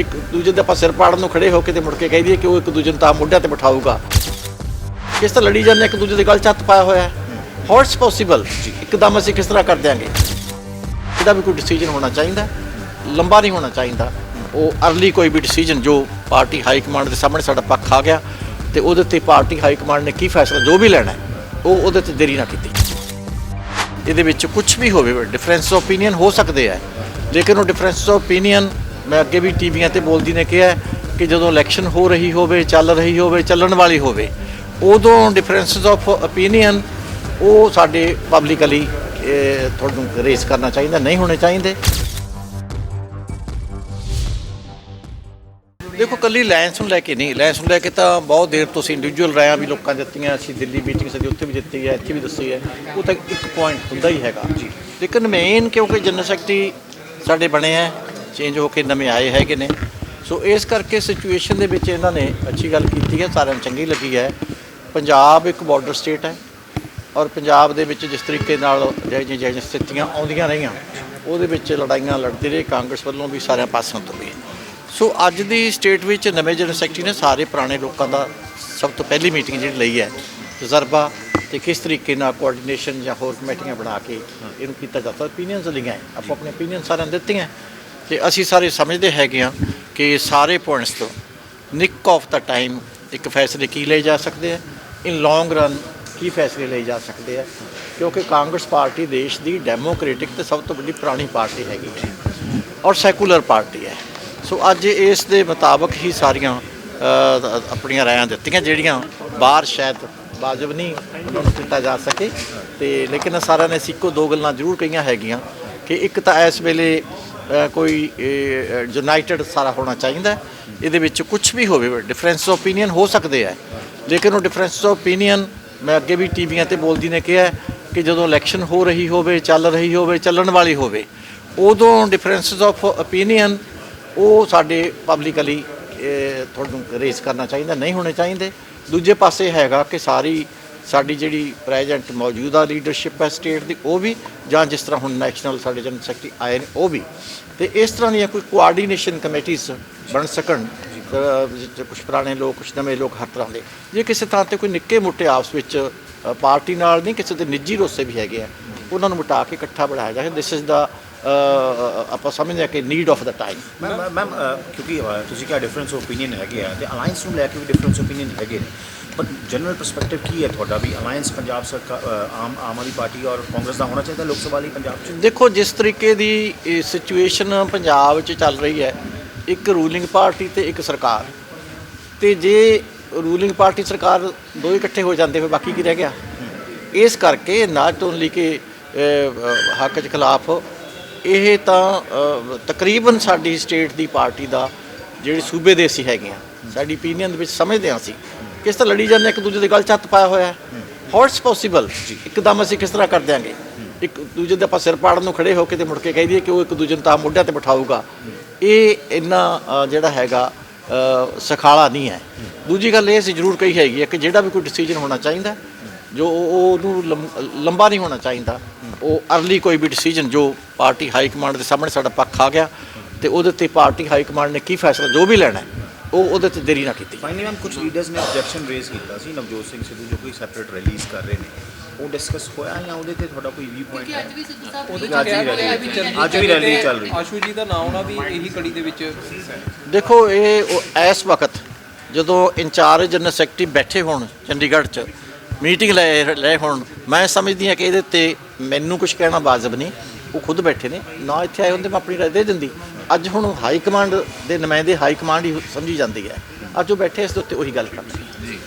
ਇੱਕ ਦੂਜੇ ਦੇ ਆਪਾਂ ਸਿਰ ਪਾੜਨ ਨੂੰ ਖੜੇ ਹੋ ਕੇ ਤੇ ਮੁੜ ਕੇ ਕਹਿ ਦਈਏ ਕਿ ਉਹ ਇੱਕ ਦੂਜੇ ਨੂੰ ਤਾਂ ਮੋਢਿਆਂ ਤੇ ਬਿਠਾਊਗਾ। ਕਿਸ ਤਰ੍ਹਾਂ ਲੜੀ ਜਾਂਦੇ ਇੱਕ ਦੂਜੇ ਦੇ ਗਲ 'ਚ ਹੱਥ ਪਾਇਆ ਹੋਇਆ ਹੈ? ਹਾਊ ਇਟਸ ਪੋਸੀਬਲ ਇੱਕਦਮ ਅਸੀਂ ਕਿਸ ਤਰ੍ਹਾਂ ਕਰ ਦਿਆਂਗੇ? ਇਹਦਾ ਵੀ ਕੋਈ ਡਿਸੀਜਨ ਹੋਣਾ ਚਾਹੀਦਾ ਲੰਬਾ ਨਹੀਂ ਹੋਣਾ ਚਾਹੀਦਾ। ਉਹ ਅਰਲੀ ਕੋਈ ਵੀ ਡਿਸੀਜਨ ਜੋ ਪਾਰਟੀ ਹਾਈ ਕਮਾਂਡ ਦੇ ਸਾਹਮਣੇ ਸਾਡਾ ਪੱਖ ਆ ਗਿਆ ਤੇ ਉਹਦੇ ਤੇ ਪਾਰਟੀ ਹਾਈ ਕਮਾਂਡ ਨੇ ਕੀ ਫੈਸਲਾ ਜੋ ਵੀ ਲੈਣਾ ਉਹ ਉਹਦੇ ਤੇ ਦੇਰੀ ਨਾ ਕੀਤੀ ਇਹਦੇ ਵਿੱਚ ਕੁਝ ਵੀ ਹੋਵੇ ਡਿਫਰੈਂਸ ਆਫ ਓਪੀਨੀਅਨ ਹੋ ਸਕਦੇ ਹੈ ਲੇਕਿਨ ਉਹ ਡਿਫਰੈਂਸ ਆਫ ਓਪੀਨੀਅਨ ਮੈਂ ਅੱਗੇ ਵੀ ਟੀਵੀਆਂ ਤੇ ਬੋਲਦੀ ਨੇ ਕਿਹਾ ਕਿ ਜਦੋਂ ਇਲੈਕਸ਼ਨ ਹੋ ਰਹੀ ਹੋਵੇ, ਚੱਲ ਰਹੀ ਹੋਵੇ, ਚੱਲਣ ਵਾਲੀ ਹੋਵੇ, ਉਦੋਂ ਡਿਫਰੈਂਸਸ ਆਫ ਓਪੀਨੀਅਨ ਉਹ ਸਾਡੇ ਪਬਲਿਕਲੀ ਤੁਹਾਨੂੰ ਰੇਸ ਕਰਨਾ ਚਾਹੀਦਾ, ਨਹੀਂ ਹੋਣੇ ਚਾਹੀਦੇ। ਦੇਖੋ, ਕੱਲੀ ਲਾਇੰਸ ਨੂੰ ਲੈ ਕੇ ਨਹੀਂ ਲਾਇੰਸ ਨੂੰ ਲੈ ਕੇ ਤਾਂ ਬਹੁਤ ਦੇਰ ਤੋਂ ਅਸੀਂ ਇੰਡੀਵਿਜੂਅਲ ਰਾਇਆਂ ਵੀ ਲੋਕਾਂ ਨੇ ਦਿੱਤੀਆਂ, ਅਸੀਂ ਦਿੱਲੀ ਮੀਟਿੰਗ ਸਦੀ ਉੱਥੇ ਵੀ ਦਿੱਤੀ ਹੈ, ਇੱਥੇ ਵੀ ਦੱਸੀ ਹੈ, ਉਹ ਤਾਂ ਇੱਕ ਪੁਆਇੰਟ ਹੁੰਦਾ ਹੀ ਹੈਗਾ। ਜੀ ਲੇਕਿਨ ਮੇਨ ਕਿਉਂਕਿ ਜਨਰਲ ਸੈਕਟਰੀ ਸਾਡੇ ਬਣੇ ਹੈ ਚੇਂਜ ਹੋ ਕੇ ਨਵੇਂ ਆਏ ਹੈਗੇ ਨੇ। ਸੋ ਇਸ ਕਰਕੇ ਸਿਚੁਏਸ਼ਨ ਦੇ ਵਿੱਚ ਇਹਨਾਂ ਨੇ ਅੱਛੀ ਗੱਲ ਕੀਤੀ ਹੈ, ਸਾਰਿਆਂ ਨੂੰ ਚੰਗੀ ਲੱਗੀ ਹੈ। ਪੰਜਾਬ ਇੱਕ ਬਾਰਡਰ ਸਟੇਟ ਹੈ ਔਰ ਪੰਜਾਬ ਦੇ ਵਿੱਚ ਜਿਸ ਤਰੀਕੇ ਨਾਲ ਜਿਹੋ ਜਿਹੀ ਜਿਹੋ ਜਿਹੀਆਂ ਸਥਿਤੀਆਂ ਆਉਂਦੀਆਂ ਰਹੀਆਂ, ਉਹਦੇ ਵਿੱਚ ਲੜਾਈਆਂ ਲੜਦੇ ਰਹੇ, ਕਾਂਗਰਸ ਵੱਲੋਂ ਵੀ ਸਾਰਿਆਂ ਪਾਸਿਓਂ ਤੋਂ ਵੀ ਸੋ ਅੱਜ ਦੀ ਸਟੇਟ ਵਿੱਚ ਨਵੇਂ ਜਨਰਲ ਸੈਕਟਰੀ ਨੇ ਸਾਰੇ ਪੁਰਾਣੇ ਲੋਕਾਂ ਦਾ ਸਭ ਤੋਂ ਪਹਿਲੀ ਮੀਟਿੰਗ ਜਿਹੜੀ ਲਈ ਹੈ, ਤਜਰਬਾ ਤੇ ਕਿਸ ਤਰੀਕੇ ਨਾਲ ਕੋਆਰਡੀਨੇਸ਼ਨ ਜਾਂ ਹੋਰ ਕਮੇਟੀਆਂ ਬਣਾ ਕੇ ਇਹਨੂੰ ਕੀਤਾ ਜਾਂਦਾ ਓਪੀਨੀਅਨਸ ਲਈਆਂ ਹੈ। ਆਪੋ ਆਪਣੇ ਓਪੀਨੀਅਨ ਸਾਰਿਆਂ ਨੇ ਦਿੱਤੀਆਂ ਤੇ ਅਸੀਂ ਸਾਰੇ ਸਮਝਦੇ ਹੈਗੇ ਆ ਕਿ ਸਾਰੇ ਪੁਆਇੰਟਸ ਤੋਂ ਨਿਕ ਆਫ ਦਾ ਟਾਈਮ ਇੱਕ ਫੈਸਲੇ ਕੀ ਲਏ ਜਾ ਸਕਦੇ ਆ ਇਨ ਲੌਂਗ ਰਨ ਕੀ ਫੈਸਲੇ ਲਏ ਜਾ ਸਕਦੇ ਆ, ਕਿਉਂਕਿ ਕਾਂਗਰਸ ਪਾਰਟੀ ਦੇਸ਼ ਦੀ ਡੈਮੋਕ੍ਰੈਟਿਕ ਤੇ ਸਭ ਤੋਂ ਵੱਡੀ ਪੁਰਾਣੀ ਪਾਰਟੀ ਹੈਗੀ ਹੈ ਔਰ ਸੈਕੂਲਰ ਪਾਰਟੀ ਹੈ। ਸੋ ਅੱਜ ਇਸ ਦੇ ਮੁਤਾਬਕ ਹੀ ਸਾਰੀਆਂ ਆਪਣੀਆਂ ਰਾਇਆਂ ਦਿੱਤੀਆਂ, ਜਿਹੜੀਆਂ ਬਾਹਰ ਸ਼ਾਇਦ ਵਾਜਬ ਨਹੀਂ ਉਹਨਾਂ ਕੀਤਾ ਜਾ ਸਕੇ। ਤੇ ਲੇਕਿਨ ਸਾਰਿਆਂ ਨੇ ਸਿੱਕੋ ਦੋ ਗੱਲਾਂ ਜ਼ਰੂਰ ਕਹੀਆਂ ਹੈਗੀਆਂ ਕਿ ਇੱਕ ਤਾਂ ਇਸ ਵੇਲੇ ਕੋਈ ਯੂਨਾਈਟਿਡ ਸਾਰਾ ਹੋਣਾ ਚਾਹੀਦਾ। ਇਹਦੇ ਵਿੱਚ ਕੁਝ ਵੀ ਹੋਵੇ ਡਿਫਰੈਂਸ ਆਫ ਓਪੀਨੀਅਨ ਹੋ ਸਕਦੇ ਹੈ ਲੇਕਿਨ ਉਹ ਡਿਫਰੈਂਸ ਆਫ ਓਪੀਨੀਅਨ ਮੈਂ ਅੱਗੇ ਵੀ ਟੀਵੀਆਂ ਤੇ ਬੋਲਦੀ ਨੇ ਕਿਹਾ ਕਿ ਜਦੋਂ ਇਲੈਕਸ਼ਨ ਹੋ ਰਹੀ ਹੋਵੇ, ਚੱਲ ਰਹੀ ਹੋਵੇ, ਚੱਲਣ ਵਾਲੀ ਹੋਵੇ, ਉਦੋਂ ਡਿਫਰੈਂਸਸ ਆਫ ਓਪੀਨੀਅਨ ਉਹ ਸਾਡੇ ਪਬਲਿਕਲੀ ਤੁਹਾਨੂੰ ਰੇਸ ਕਰਨਾ ਚਾਹੀਦਾ, ਨਹੀਂ ਹੋਣੇ ਚਾਹੀਦੇ। ਦੂਜੇ ਪਾਸੇ ਹੈਗਾ ਕਿ ਸਾਰੀ ਸਾਡੀ ਜਿਹੜੀ ਪ੍ਰੈਜ਼ੈਂਟ ਮੌਜੂਦਾ ਲੀਡਰਸ਼ਿਪ ਹੈ ਸਟੇਟ ਦੀ, ਉਹ ਵੀ, ਜਾਂ ਜਿਸ ਤਰ੍ਹਾਂ ਹੁਣ ਨੈਸ਼ਨਲ ਸਾਡੇ ਜਨਰਲ ਸੈਕਟਰੀ ਆਏ ਨੇ, ਉਹ ਵੀ। ਤੇ ਇਸ ਤਰ੍ਹਾਂ ਦੀਆਂ ਕੋਈ ਕੋਆਰਡੀਨੇਸ਼ਨ ਕਮੇਟੀਆਂ ਬਣ ਸਕਣ ਕੁਝ ਪੁਰਾਣੇ ਲੋਕ ਕੁਝ ਨਵੇਂ ਲੋਕ ਹਰ ਤਰ੍ਹਾਂ ਦੇ। ਜੇ ਕਿਸੇ ਥਾਂ ਤੇ ਕੋਈ ਨਿੱਕੇ ਮੋਟੇ ਆਪਸ ਵਿੱਚ ਪਾਰਟੀ ਨਾਲ ਨਹੀਂ, ਕਿਸੇ ਦੇ ਨਿੱਜੀ ਰੋਸੇ ਵੀ ਹੈਗੇ ਆ, ਉਹਨਾਂ ਨੂੰ ਮਿਟਾ ਕੇ ਇਕੱਠਾ ਬਣਾਇਆ ਜਾਵੇ। ਦਿਸ ਇਜ਼ ਦਾ ਆਪਾਂ ਸਮਝਦੇ ਹਾਂ ਕਿ need of the time ma'am ma'am ਕਿਉਂਕਿ ਤੁਸੀਂ ਕਿਹਾ ਡਿਫਰੈਂਸ ਓਪੀਨੀਅਨ ਹੈਗੇ ਆ, ਤੇ ਅਲਾਈਅੰਸ ਨੂੰ ਲੈ ਕੇ ਵੀ ਡਿਫਰੈਂਸ ਓਪੀਨੀਅਨ ਹੈਗੇ ਨੇ। ਪਰ ਜਨਰਲ ਪਰਸਪੈਕਟਿਵ ਕੀ ਹੈ ਤੁਹਾਡਾ ਵੀ ਅਲਾਈਅੰਸ ਪੰਜਾਬ ਸਰਕਾਰ ਆਮ ਆਮ ਆਦਮੀ ਪਾਰਟੀ ਔਰ ਕਾਂਗਰਸ ਦਾ ਹੋਣਾ ਚਾਹੀਦਾ ਲੋਕ ਸਭਾ ਲਈ ਪੰਜਾਬ 'ਚ? ਦੇਖੋ ਜਿਸ ਤਰੀਕੇ ਦੀ ਸਿਚੁਏਸ਼ਨ ਪੰਜਾਬ 'ਚ ਚੱਲ ਰਹੀ ਹੈ ਇੱਕ ਰੂਲਿੰਗ ਪਾਰਟੀ ਤੇ ਇੱਕ ਸਰਕਾਰ। ਤੇ ਜੇ ਰੂਲਿੰਗ ਪਾਰਟੀ ਸਰਕਾਰ ਦੋ ਇਕੱਠੇ ਹੋ ਜਾਂਦੇ ਫਿਰ ਬਾਕੀ ਕੀ ਰਹਿ ਗਿਆ? ਇਸ ਕਰਕੇ ਨਾਟ ਓਨਲੀ ਕਿ ਅਹ, ਹੱਕ ਦੇ ਖਿਲਾਫ। ਇਹ ਤਾਂ ਤਕਰੀਬਨ ਸਾਡੀ ਸਟੇਟ ਦੀ ਪਾਰਟੀ ਦਾ ਜਿਹੜੀ ਸੂਬੇ ਦੇ ਅਸੀਂ ਹੈਗੇ ਆ ਸਾਡੀ opinion ਦੇ ਵਿੱਚ ਸਮਝਦੇ ਹਾਂ ਅਸੀਂ। ਕਿਸ ਤਰ੍ਹਾਂ ਲੜੀ ਜਾਂਦੇ ਇੱਕ ਦੂਜੇ ਦੇ ਗਲ ਛੱਤ ਪਾਇਆ ਹੋਇਆ ਹੈ। ਇਟਸ ਪੋਸੀਬਲ ਇੱਕਦਮ ਅਸੀਂ ਕਿਸ ਤਰ੍ਹਾਂ ਕਰ ਦਿਆਂਗੇ? ਇੱਕ ਦੂਜੇ ਦੇ ਆਪਾਂ ਸਿਰ ਪਾੜਨ ਨੂੰ ਖੜੇ ਹੋ ਕੇ ਤੇ ਮੁੜ ਕੇ ਕਹਿ ਦਈਏ ਕਿ ਉਹ ਇੱਕ ਦੂਜੇ ਨੂੰ ਤਾਂ ਮੋਢਿਆਂ ਤੇ ਬਿਠਾਊਗਾ। ਇਹ ਇੰਨਾ ਜਿਹੜਾ ਹੈਗਾ ਅ, ਸਖਾਲਾ ਨਹੀਂ ਹੈ। ਦੂਜੀ ਗੱਲ ਇਹ ਅਸੀਂ ਜ਼ਰੂਰ ਕਹੀ ਹੈਗੀ ਹੈ ਕਿ ਜਿਹੜਾ ਵੀ ਕੋਈ ਡਿਸੀਜਨ ਹੋਣਾ ਚਾਹੀਦਾ ਜੋ ਉਹਨੂੰ ਲੰਮ- ਲੰਬਾ ਨਹੀਂ ਹੋਣਾ ਚਾਹੀਦਾ। ਉਹ ਅਰਲੀ ਕੋਈ ਵੀ ਡਿਸੀਜਨ ਜੋ ਪਾਰਟੀ ਹਾਈ ਕਮਾਂਡ ਦੇ ਸਾਹਮਣੇ ਸਾਡਾ ਪੱਖ ਆ ਗਿਆ ਤੇ ਉਹਦੇ ਤੇ ਪਾਰਟੀ ਹਾਈ ਕਮਾਂਡ ਨੇ ਕੀ ਫੈਸਲਾ ਜੋ ਵੀ ਲੈਣਾ ਉਹ ਉਹਦੇ ਤੇ ਦੇਰੀ ਨਾ ਕੀਤੀ ਫਾਈਨਲੀ ਮੈਮ ਕੁਝ ਲੀਡਰਸ ਨੇ ਆਬਜੈਕਸ਼ਨ ਰੇਜ਼ ਕੀਤਾ ਸੀ ਨਵਜੋਤ ਸਿੰਘ ਸਿੱਧੂ ਜੋ ਕੋਈ ਸੈਪਰੇਟ ਰਿਲੀਜ਼ ਕਰ ਰਹੇ ਨੇ। ਉਹ ਡਿਸਕਸ ਹੋਇਆ ਜਾਂ ਉਹਦੇ ਤੇ ਤੁਹਾਡਾ ਕੋਈ ਵੀ ਪੁਆਇੰਟ ਹੈ? ਅੱਜ ਵੀ ਸਿੱਧੂ ਸਾਹਿਬ ਉਹਦੇ ਚ ਅੱਜ ਕਿਹਾ ਵੀ ਗਿਆ ਵੀ ਅੱਜ ਵੀ ਰੈਲੀ ਚੱਲ ਰਹੀ ਆਸ਼ੂ ਜੀ ਦਾ ਨਾਮ ਆਉਣਾ ਵੀ ਇਹੀ ਕੜੀ ਦੇ ਵਿੱਚ ਦੇਖੋ ਇਹ ਉਹ ਇਸ ਵਕਤ ਜਦੋਂ ਇੰਚਾਰਜ ਜਨਰਲ ਸੈਕਟਰੀ ਬੈਠੇ ਹੋਣ ਚੰਡੀਗੜ੍ਹ 'ਚ ਮੀਟਿੰਗ ਲੈ ਲੈ ਹੋਣ ਮੈਂ ਸਮਝਦੀ ਹਾਂ ਕਿ ਇਹਦੇ ਤੇ ਮੈਨੂੰ ਕੁਝ ਕਹਿਣਾ ਵਾਜਬ ਨਹੀਂ। ਉਹ ਖੁਦ ਬੈਠੇ ਨੇ ਨਾ ਇੱਥੇ ਆਏ ਹੁੰਦੇ ਮੈਂ ਆਪਣੀ ਰਾਏ ਦੇ ਦਿੰਦੀ। ਅੱਜ ਹੁਣ ਹਾਈ ਕਮਾਂਡ ਦੇ ਨੁਮਾਇੰਦੇ ਹਾਈ ਕਮਾਂਡ ਹੀ ਸਮਝੀ ਜਾਂਦੀ ਹੈ। ਅੱਜ ਉਹ ਬੈਠੇ ਇਸ ਦੇ ਉੱਤੇ ਉਹੀ ਗੱਲ ਕਰਦੇ